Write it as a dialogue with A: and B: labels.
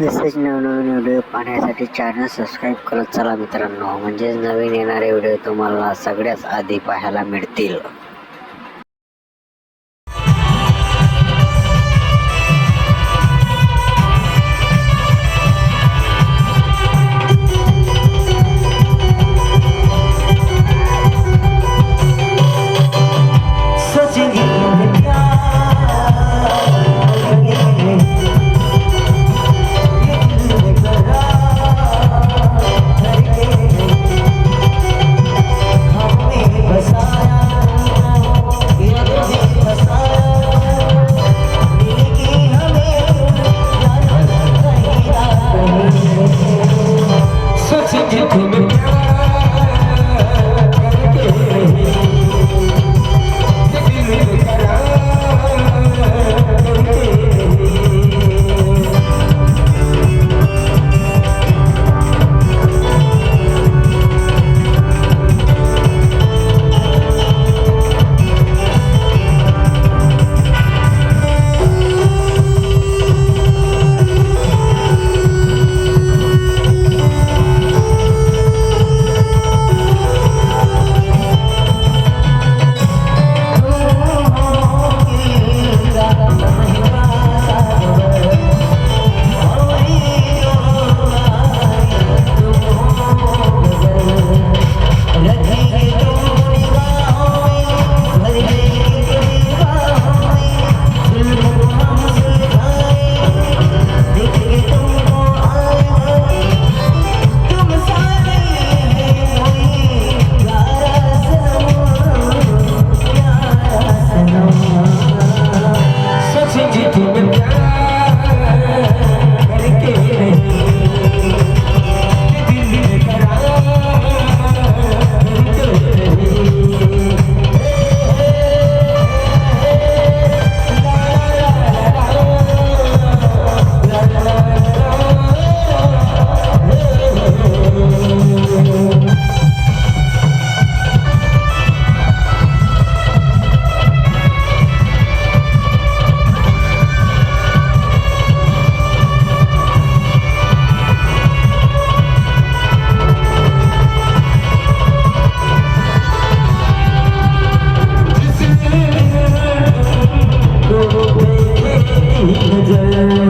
A: तसेच नवनवीन व्हिडिओ पाहण्यासाठी चॅनल सबस्क्राईब करत चला मित्रांनो. म्हणजेच नवीन येणारे व्हिडिओ तुम्हाला सगळ्यात आधी पाहायला मिळतील.
B: day